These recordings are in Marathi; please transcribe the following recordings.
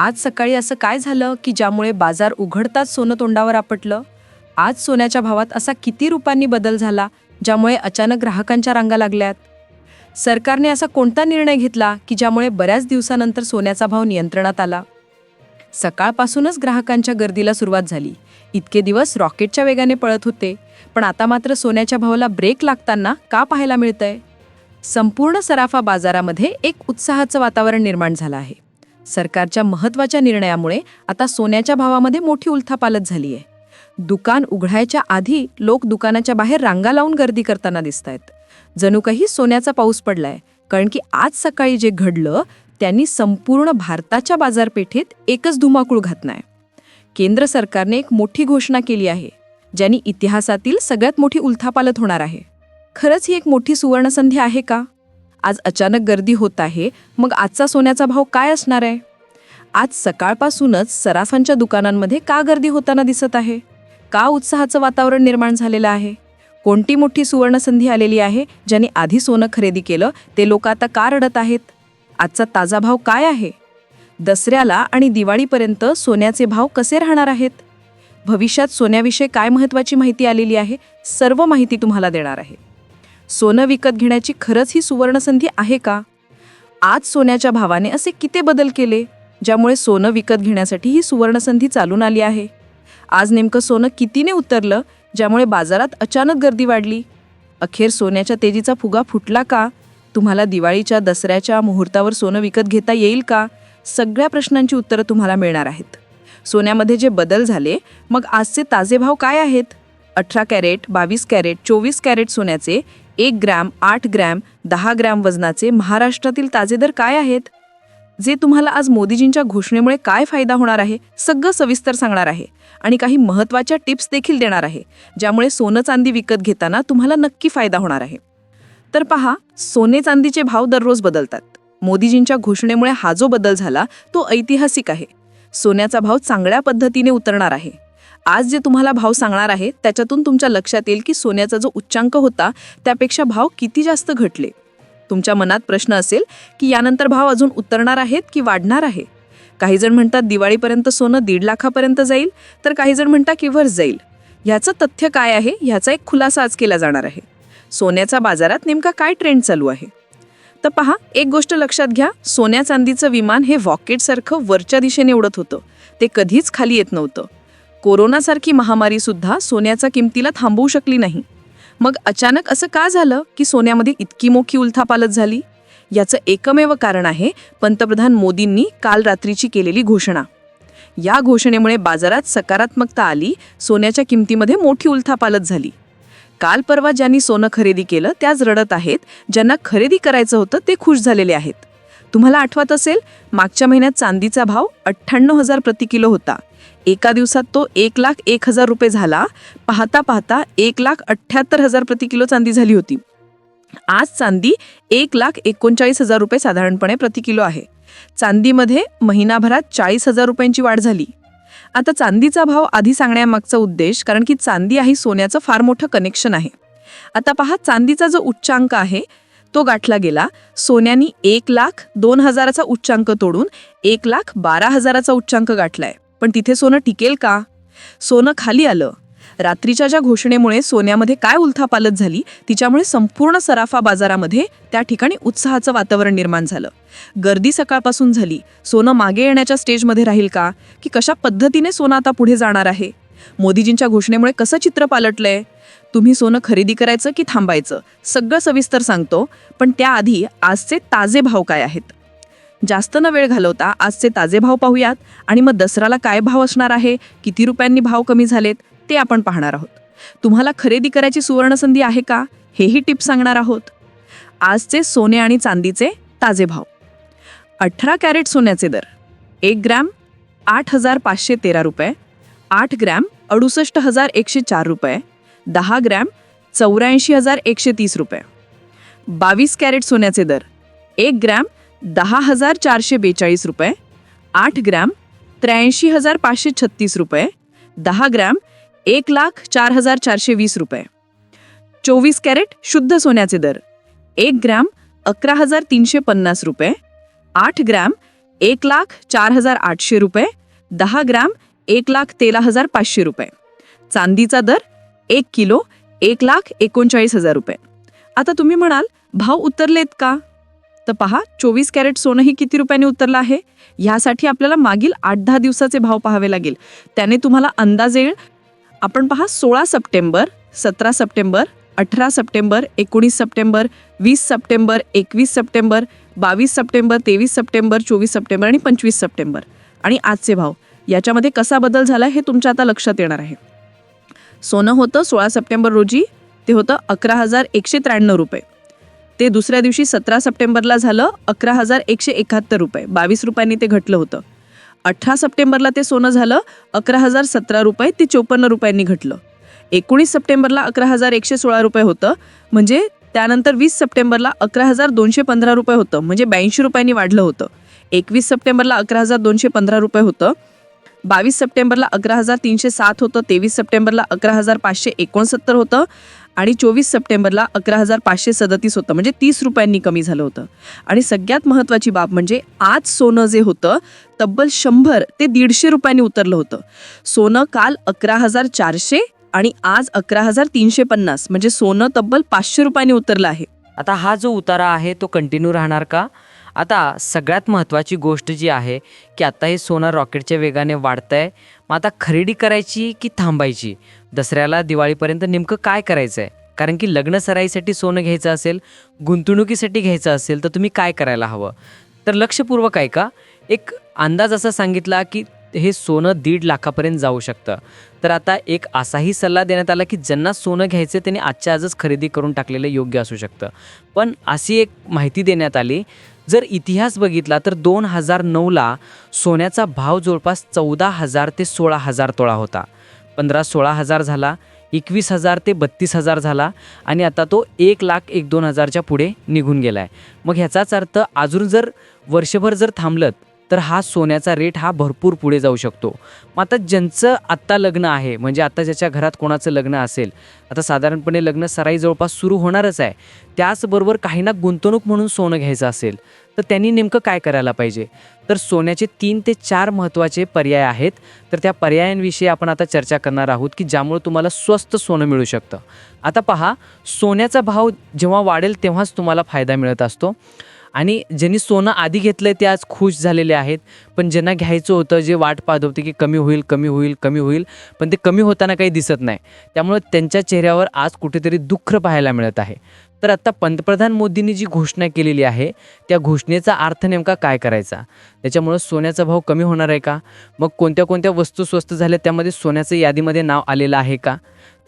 आज सकाळी असं काय झालं की ज्यामुळे बाजार उघडताच सोनं तोंडावर आपटलं? आज सोन्याच्या भावात असा किती रुपांनी बदल झाला ज्यामुळे अचानक ग्राहकांच्या रांगा लागल्यात? सरकारने असा कोणता निर्णय घेतला की ज्यामुळे बऱ्याच दिवसानंतर सोन्याचा भाव नियंत्रणात आला? सकाळपासूनच ग्राहकांच्या गर्दीला सुरुवात झाली. इतके दिवस रॉकेटच्या वेगाने पळत होते. पण आता मात्र सोन्याच्या भावाला ब्रेक लागताना का पाहायला मिळतंय? संपूर्ण सराफा बाजारामध्ये एक उत्साहाचं वातावरण निर्माण झालं आहे. सरकारच्या महत्त्वाच्या निर्णयामुळे आता सोन्याच्या भावामध्ये मोठी उलथापालत झाली आहे दुकान उघडायच्या आधी लोक दुकानाच्या बाहेर रांगा लावून गर्दी करताना दिसत आहेत जणू काही सोन्याचा पाऊस पडलाय कारण की आज सकाळी जे घडलं त्यांनी संपूर्ण भारताच्या बाजारपेठेत एकच धुमाकूळ घातलाय. केंद्र सरकारने एक मोठी घोषणा केली आहे ज्यांनी इतिहासातील सगळ्यात मोठी उलथापालत होणार आहे. खरंच ही एक मोठी सुवर्णसंधी आहे का? आज अचानक गर्दी होत आहे मग आजचा सोन्याचा भाव काय असणार आहे? आज सकाळपासूनच सराफांच्या दुकानांमध्ये का गर्दी होताना दिसत आहे? का उत्साहाचं वातावरण निर्माण झालेलं आहे? कोणती मोठी सुवर्णसंधी आलेली आहे ज्यांनी आधी सोनं खरेदी केलं ते लोक आता का रडत आहेत? आजचा ताजा भाव काय आहे? दसऱ्याला आणि दिवाळीपर्यंत सोन्याचे भाव कसे राहणार आहेत? भविष्यात सोन्याविषयी काय महत्त्वाची माहिती आलेली आहे सर्व माहिती तुम्हाला देणार आहे. सोनं विकत घेण्याची खरंच ही सुवर्णसंधी आहे का? आज सोन्याच्या भावाने असे किती बदल केले ज्यामुळे सोनं विकत घेण्यासाठी ही सुवर्णसंधी चालून आली आहे. आज नेमकं सोनं कितीने उतरलं ज्यामुळे बाजारात अचानक गर्दी वाढली? अखेर सोन्याच्या तेजीचा फुगा फुटला का? तुम्हाला दिवाळीच्या दसऱ्याच्या मुहूर्तावर सोनं विकत घेता येईल का? सगळ्या प्रश्नांची उत्तरं तुम्हाला मिळणार आहेत. सोन्यामध्ये जे बदल झाले मग आजचे ताजे भाव काय आहेत? अठरा कॅरेट बावीस कॅरेट चोवीस कॅरेट सोन्याचे एक ग्रॅम आठ ग्रॅम दहा ग्रॅम वजनाचे महाराष्ट्रातील ताजे दर काय आहेत? जे तुम्हाला आज मोदीजींच्या घोषणेमुळे काय फायदा होणार आहे सगळं सविस्तर सांगणार आहे आणि काही महत्त्वाच्या टिप्स देखील देणार आहे ज्यामुळे सोनं चांदी विकत घेताना तुम्हाला नक्की फायदा होणार आहे. तर पहा सोने चांदीचे भाव दररोज बदलतात. मोदीजींच्या घोषणेमुळे हा जो बदल झाला तो ऐतिहासिक आहे. सोन्याचा भाव चांगल्या पद्धतीने उतरणार आहे. आज जे तुम्हाला भाव सांगणार आहे त्याच्यातून तुमच्या लक्षात येईल की सोन्याचा जो उच्चांक होता त्यापेक्षा भाव किती जास्त घटले. तुमच्या मनात प्रश्न असेल की यानंतर भाव अजून उतरणार आहेत की वाढणार आहे? काही जण म्हणतात दिवाळीपर्यंत सोनं दीड लाखापर्यंत जाईल तर काही जण म्हणतात की वर जाईल. ह्याचं तथ्य काय आहे? ह्याचा एक खुलासा आज केला जाणार आहे. सोन्याचा बाजारात नेमका काय ट्रेंड चालू आहे? तर पहा एक गोष्ट लक्षात घ्या सोन्या चांदीचं विमान हे वॉकेटसारखं वरच्या दिशेने उडत होतं. ते कधीच खाली येत नव्हतं. कोरोनासारखी महामारीसुद्धा सोन्याच्या किमतीला थांबवू शकली नाही. मग अचानक असं का झालं की सोन्यामध्ये इतकी मोठी उलथापालत झाली? याचं एकमेव कारण आहे पंतप्रधान मोदींनी काल रात्रीची केलेली घोषणा. या घोषणेमुळे बाजारात सकारात्मकता आली सोन्याच्या किमतीमध्ये मोठी उलथापालत झाली. काल परवा ज्यांनी सोनं खरेदी केलं त्याच रडत आहेत. ज्यांना खरेदी करायचं होतं ते खुश झालेले आहेत. तुम्हाला आठवत असेल मागच्या महिन्यात चांदीचा भाव अठ्ठ्याण्णव हजार प्रति किलो होता. एका दिवसात तो एक लाख एक हजार रुपये झाला. पाहता पाहता एक लाख अठ्ठ्याहत्तर हजार प्रति किलो चांदी झाली होती. आज चांदी एक लाख एकोणचाळीस हजार रुपये साधारणपणे प्रति किलो आहे. चांदीमध्ये महिनाभरात चाळीस हजार रुपयांची वाढ झाली. आता चांदीचा भाव आधी सांगण्यामागचा उद्देश कारण की चांदी आहे सोन्याचं फार मोठं कनेक्शन आहे. आता पहा चांदीचा जो उच्चांक आहे तो गाठला गेला. सोन्यानी एक लाख दोन हजाराचा उच्चांक तोडून एक लाख बारा हजाराचा उच्चांक गाठलाय. पण तिथे सोनं टिकेल का? सोनं खाली आलं. रात्रीच्या ज्या घोषणेमुळे सोन्यामध्ये काय उलथापालत झाली तिच्यामुळे संपूर्ण सराफा बाजारामध्ये त्या ठिकाणी उत्साहाचं वातावरण निर्माण झालं. गर्दी सकाळपासून झाली. सोनं मागे येण्याच्या स्टेजमध्ये राहील का? की कशा पद्धतीने सोनं आता पुढे जाणार आहे? मोदीजींच्या घोषणेमुळे कसं चित्र पालटलंय? तुम्ही सोनं खरेदी करायचं की थांबायचं? सगळं सविस्तर सांगतो पण त्याआधी आजचे ताजे भाव काय आहेत? जास्त न वेळ घालवता आजचे ताजे भाव पाहूयात. आणि मग दसराला काय भाव असणार आहे? किती रुपयांनी भाव कमी झालेत? ते आपण पाहणार आहोत. तुम्हाला खरेदी करायची सुवर्णसंधी आहे का? हेही टिप्स सांगणार आहोत. आजचे सोने आणि चांदीचे ताजे भाव. अठरा कॅरेट सोन्याचे दर. एक ग्रॅम आठ हजार पाचशे तेरा रुपये. आठ ग्रॅम अडुसष्ट हजार एकशे चार रुपये. दहा ग्रॅम चौऱ्याऐंशी हजार एकशे तीस रुपये. बावीस कॅरेट सोन्याचे दर. एक ग्रॅम दहा हजार चारशे बेचाळीस रुपये आठ ग्रॅम त्र्याऐंशी हजार पाचशे छत्तीस रुपये दहा ग्रॅम एक लाख चार हजार चारशे वीस रुपये. चोवीस कॅरेट शुद्ध सोन्याचे दर एक ग्रॅम अकरा हजार तीनशे पन्नास रुपये आठ ग्रॅम एक लाख चार हजार आठशे रुपये दहा ग्रॅम एक लाख तेरा हजार पाचशे रुपये. चांदीचा दर एक किलो एक लाख एकोणचाळीस हजार रुपये. आता तुम्ही म्हणाल भाव उतरलेत का? तर पहा चोवीस कॅरेट सोनंही किती रुपयाने उतरलं आहे? ह्यासाठी आपल्याला मागील आठ दहा दिवसाचे भाव पाहावे लागेल. त्याने तुम्हाला अंदाज येईल. आपण पहा सोळा सप्टेंबर सतरा सप्टेंबर अठरा सप्टेंबर एकोणीस सप्टेंबर वीस सप्टेंबर एकवीस सप्टेंबर बावीस सप्टेंबर तेवीस सप्टेंबर चोवीस सप्टेंबर आणि पंचवीस सप्टेंबर. आणि आजचे भाव याच्यामध्ये कसा बदल झाला हे तुमच्या आता लक्षात येणार आहे. सोनं होतं सोळा सप्टेंबर रोजी ते होतं अकरा हजार एकशे त्र्याण्णव रुपये. ते दुसऱ्या दिवशी सतरा सप्टेंबरला झालं अकरा हजार एकशे एकाहत्तर रुपये. बावीस रुपयांनी ते घटलं होतं. अठरा सप्टेंबरला ते सोनं झालं अकरा हजार सतरा रुपये ते चोपन्न रुपयांनी घटलं. एकोणीस सप्टेंबरला अकरा हजार एकशे सोळा रुपये होतं म्हणजे त्यानंतर वीस सप्टेंबरला अकरा हजार दोनशे पंधरा रुपये होतं म्हणजे ब्याऐंशी रुपयांनी वाढलं होतं. एकवीस सप्टेंबरला अकरा हजार दोनशे पंधरा रुपये होतं बावीस सप्टेंबरला अकरा हजार तीनशे सात होतं तेवीस सप्टेंबरला अकरा हजार पाचशे एकोणसत्तर होतं आणि चोवीस सप्टेंबरला अकरा हजार पाचशे सदतीस होतं. म्हणजे तीस रुपयांनी कमी झालं होतं. आणि सगळ्यात महत्त्वाची बाब म्हणजे आज सोनं जे होतं तब्बल शंभर ते दीडशे रुपयांनी उतरलं होतं. सोनं काल अकरा हजार चारशे आणि आज अकरा हजार तीनशे पन्नास. म्हणजे सोनं तब्बल पाचशे रुपयांनी उतरलं आहे. आता हा जो उतारा आहे तो कंटिन्यू राहणार का? आता सगळ्यात महत्त्वाची गोष्ट जी आहे की आता हे सोनं रॉकेटच्या वेगाने वाढतं आहे मग आता खरेदी करायची की थांबायची? दसऱ्याला दिवाळीपर्यंत नेमकं काय करायचं आहे कारण की लग्न सराईसाठी सोनं घ्यायचं असेल गुंतवणुकीसाठी घ्यायचं असेल तर तुम्ही काय करायला हवं? तर लक्षपूर्वक आहे का एक अंदाज असा सांगितला की हे सोनं दीड लाखापर्यंत जाऊ शकतं. तर आता एक असाही सल्ला देण्यात आला की ज्यांना सोनं घ्यायचं त्यांनी आजच्या आजच खरेदी करून टाकलेलं योग्य असू शकतं. पण अशी एक माहिती देण्यात आली जर इतिहास बघितला तर दोन हजार नऊला सोन्याचा भाव जवळपास चौदा हजार ते सोळा हजार तोळा होता. पंधरा सोळा हजार झाला एकवीस हजार ते बत्तीस हजार झाला आणि आता तो एक लाख एक दोन हजारच्या पुढे निघून गेला आहे मग ह्याचाच अर्थ अजून जर वर्षभर जर थांबलं तर हा सोन्याचा रेट हा भरपूर पुढे जाऊ शकतो. मग आता ज्यांचं आत्ता लग्न आहे म्हणजे आता ज्याच्या घरात कोणाचं लग्न असेल आता साधारणपणे लग्न सराई जवळपास सुरू होणारच आहे त्याचबरोबर काहींना गुंतवणूक म्हणून सोनं घ्यायचं असेल तर त्यांनी नेमकं काय करायला पाहिजे? तर सोन्याचे तीन ते चार महत्त्वाचे पर्याय आहेत तर त्या पर्यायांविषयी आपण आता चर्चा करणार आहोत की ज्यामुळे तुम्हाला स्वस्त सोनं मिळू शकतं. आता पहा सोन्याचा भाव जेव्हा वाढेल तेव्हाच तुम्हाला फायदा मिळत असतो. आणि ज्यांनी सोनं आधी घेतलं आहे ते आज खुश झालेले आहेत. पण ज्यांना घ्यायचं होतं जे वाट पाहत होते की कमी होईल कमी होईल कमी होईल पण ते कमी होताना काही दिसत नाही. त्यामुळे त्यांच्या चेहऱ्यावर आज कुठेतरी दुःख पाहायला मिळत आहे. तर आत्ता पंतप्रधान मोदींनी जी घोषणा केलेली आहे त्या घोषणेचा अर्थ नेमका काय करायचा? त्याच्यामुळं सोन्याचा भाव कमी होणार आहे का? मग कोणत्या कोणत्या वस्तू स्वस्त झाल्या त्यामध्ये सोन्याचं यादीमध्ये नाव आलेलं आहे का?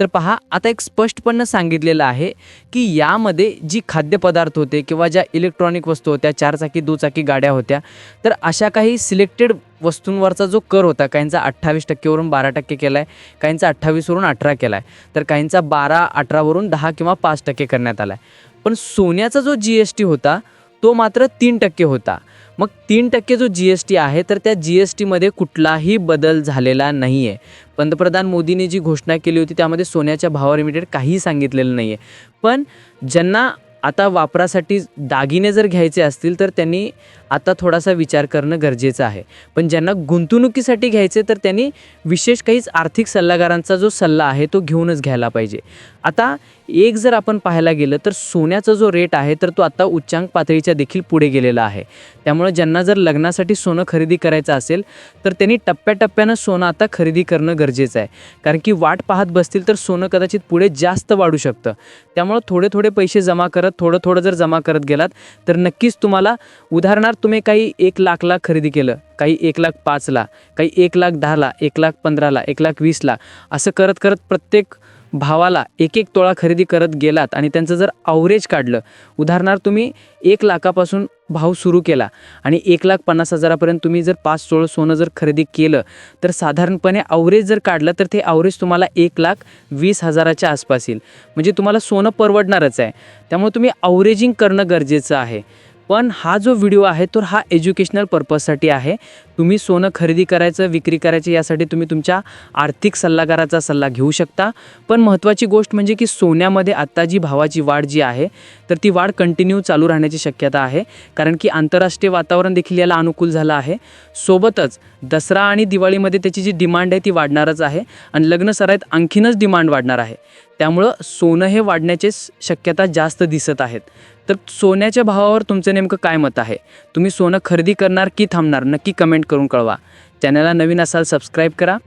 तर पहा आता एक स्पष्टपणे सांगितलेलं आहे की यामध्ये जी खाद्यपदार्थ होते किंवा ज्या इलेक्ट्रॉनिक वस्तू होत्या चारचाकी दुचाकी गाड्या होत्या तर अशा काही सिलेक्टेड वस्तूंवरचा जो कर होता काहींचा अठ्ठावीस टक्केवरून बारा टक्के केला आहे काहींचा अठ्ठावीसवरून अठरा केला आहे तर काहींचा बारा अठरावरून दहा किंवा पाच टक्के करण्यात आला आहे पण सोन्याचा जो जी एस टी होता तो मात्र तीन टक्के होता. मग तीन टक्के जो जी एस टी आहे तर त्या जी एस टीमध्ये कुठलाही बदल झालेला नाही आहे पंतप्रधान मोदींनी जी घोषणा केली होती त्यामध्ये सोन्याच्या भावा रिलेटेड काहीही सांगितलेलं नाही आहे पण ज्यांना आता वापरासाठी दागिने जर घ्यायचे असतील तर त्यांनी आता थोडासा विचार करणं गरजेचं आहे. पण ज्यांना गुंतवणुकीसाठी घ्यायचे तर त्यांनी विशेष काहीच आर्थिक सल्लागारांचा जो सल्ला आहे तो घेऊनच घ्यायला पाहिजे. आता एक जर आपण पाहायला गेलं तर सोन्याचा जो रेट आहे तर तो आता उच्चांक पातळीच्या देखील पुढे गेलेला आहे. त्यामुळे ज्यांना जर लग्नासाठी सोनं खरेदी करायचं असेल तर त्यांनी टप्प्याटप्प्यानं सोनं आता खरेदी करणं गरजेचं आहे. कारण की वाट पाहत बसतील तर सोनं कदाचित पुढे जास्त वाढू शकतं. त्यामुळं थोडे थोडे पैसे जमा करत थोडं थोडं जर जमा करत गेलात तर नक्कीच तुम्हाला उदाहरणार्थ तुम्ही काही एक लाखला खरेदी केलं काही एक लाख पाचला काही एक लाख दहाला एक लाख पंधराला एक लाख वीसला असं करत करत प्रत्येक भावाला एक एक तोळा खरेदी करत गेलात आणि त्यांचं जर अवरेज काढलं उदाहरणार्थ तुम्ही एक लाखापासून भाव सुरू केला आणि एक लाख पन्नास हजारापर्यंत तुम्ही जर पाच तोळं सोनं जर खरेदी केलं तर साधारणपणे अवरेज जर काढलं तर ते अवरेज तुम्हाला एक लाख वीस हजाराच्या आसपास येईल. म्हणजे तुम्हाला सोनं परवडणारच आहे. त्यामुळे तुम्ही अवरेजिंग करणं गरजेचं आहे. पण हा जो व्हिडिओ आहे तर हा एज्युकेशनल पर्पजसाठी आहे. तुम्ही सोनं खरेदी करायचं विक्री करायचं यासाठी तुम्ही तुमच्या आर्थिक सल्लागाराचा सल्ला घेऊ शकता. पण महत्त्वाची गोष्ट म्हणजे की सोन्यामध्ये आत्ता जी भावाची वाढ जी आहे तर ती वाढ कंटिन्यू चालू राहण्याची शक्यता आहे. कारण की आंतरराष्ट्रीय वातावरण देखील याला अनुकूल झालं आहे. सोबतच दसरा आणि दिवाळीमध्ये त्याची जी डिमांड आहे ती वाढणारच आहे आणि लग्न सराईत आणखीनच डिमांड वाढणार आहे. त्यामुळं सोनं हे वाढण्याचे शक्यता जास्त दिसत आहेत. तर सोन्याच्या भावावर तुमचं नेमकं काय मत आहे? तुम्ही सोनं खरेदी करणार की थांबणार? नक्की कमेंट करून कळवा. चॅनलला नवीन असाल सबस्क्राईब करा.